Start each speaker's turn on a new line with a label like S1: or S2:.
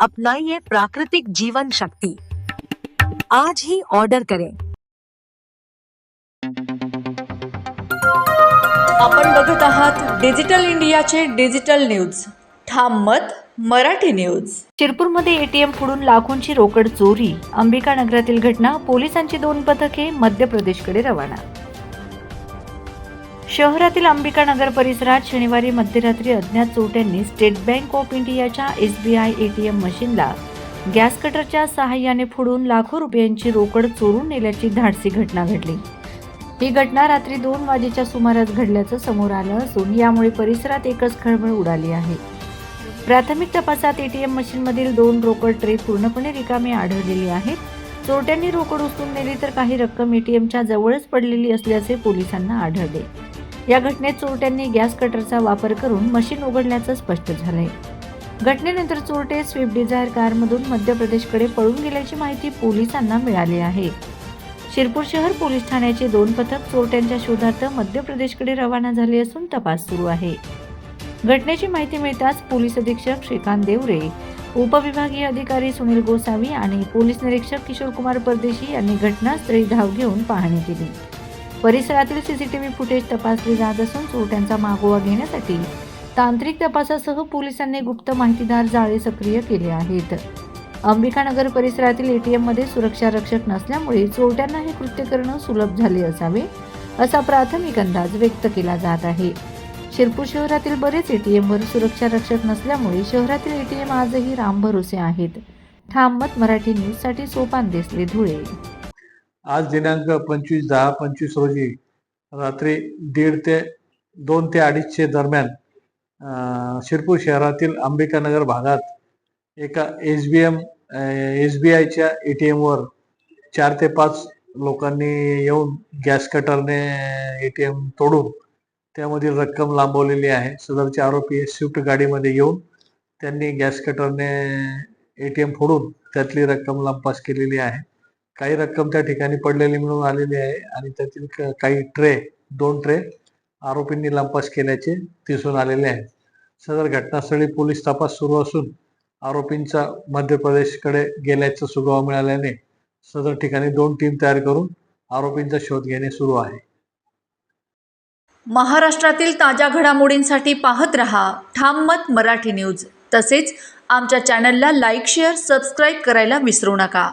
S1: अपनाइए प्राकृतिक जीवन शक्ति। आज ही ऑर्डर करें।
S2: आपण बघत आहात डिजिटल इंडियाचे डिजिटल न्यूज ठाम मत मराठी न्यूज
S3: शिरपूरमध्ये एटीएम फोडून लाखोंची रोकड चोरी. अंबिका नगरातील घटना पोलिसांची दोन पथके मध्य प्रदेशकडे रवाना. शहरातील अंबिका नगर परिसरात शनिवारी मध्यरात्री अज्ञात चोरट्यांनी स्टेट बँक ऑफ इंडियाच्या S B I A T M मशीनला गॅस कटरच्या सहाय्याने फोडून लाखो रुपयांची रोकड चोरून नेल्याची धाडसी घटना घडली. ही घटना रात्री दोन वाजेच्या सुमारास घडल्याचं समोर आलं असून यामुळे परिसरात एकच खळबळ उडाली आहे. प्राथमिक तपासात एटीएम मशीनमधील दोन रोकड ट्रे पूर्णपणे रिकामी आढळलेली आहेत. चोरट्यांनी रोकड उचलून नेली तर काही रक्कम एटीएमच्या जवळच पडलेली असल्याचे पोलिसांना आढळले. या घटनेत चोरट्यांनी गॅस कटरचा वापर करून मशीन उघडल्याचं स्पष्ट झालंय. घटनेनंतर चोरटे स्विफ्ट डिझायर कारमधून मध्य प्रदेशकडे पळून गेल्याची माहिती पोलिसांना मिळाली आहे. शिरपूर शहर पोलीस ठाण्याचे दोन पथक चोरट्यांच्या शोधार्थ मध्य प्रदेशकडे रवाना झाले असून तपास सुरू आहे. घटनेची माहिती मिळताच पोलीस अधीक्षक श्रीकांत देवरे उपविभागीय अधिकारी सुनील गोसावी आणि पोलीस निरीक्षक किशोर कुमार परदेशी यांनी घटनास्थळी धाव घेऊन पाहणी केली. परिसरातील सीसीटीव्ही फुटेज तपासले जात असून चोरट्यांचा मागोवा घेण्यासाठी तांत्रिक तपासासह पोलिसांनी गुप्त माहितीदार जाळे सक्रिय केले आहेत. अंबिकानगर परिसरातील एटीएममध्ये सुरक्षा रक्षक नसल्यामुळे चोरट्यांना हे कृत्य करणं सुलभ झाले असावे असा प्राथमिक अंदाज व्यक्त केला जात आहे. शिरपूर शहरातील बरेच एटीएमवर सुरक्षा रक्षक नसल्यामुळे शहरातील एटीएम आजही रामभरोसे आहेत. ठाम मत मराठी न्यूजसाठी सोपान देसले धुळे.
S4: आज दिनांक पंचवीस दहा पंचवीस रोजी रात्री दीड ते दोन ते अडीचशे दरम्यान शिरपूर शहरातील अंबिकानगर भागात एका S B M S B आयच्या ए टी एमवर चार ते पाच लोकांनी येऊन गॅस कटरने ए टी एम तोडून त्यामधील रक्कम लांबवलेली आहे. सदरचे आरोपी स्विफ्ट गाडीमध्ये येऊन त्यांनी गॅस कटरने ए टी एम फोडून त्यातली रक्कम लांबपास केलेली आहे. काही रक्कम त्या ठिकाणी पडलेली मिळून आलेली आहे आणि त्यातील काही ट्रे दोन ट्रे आरोपींनी लंपास केल्याचे दिसून आलेले आहे. सदर घटनास्थळी पोलीस तपास सुरू असून आरोपींचा मध्य प्रदेशकडे गेल्याचा सुगावा मिळाल्याने सदर ठिकाणी दोन टीम तयार करून आरोपींचा शोध घेणे सुरू आहे.
S2: महाराष्ट्रातील ताज्या घडामोडींसाठी पाहत रहा ठाम मत मराठी न्यूज. तसेच आमच्या चॅनलला लाईक शेअर सबस्क्राईब करायला विसरू नका.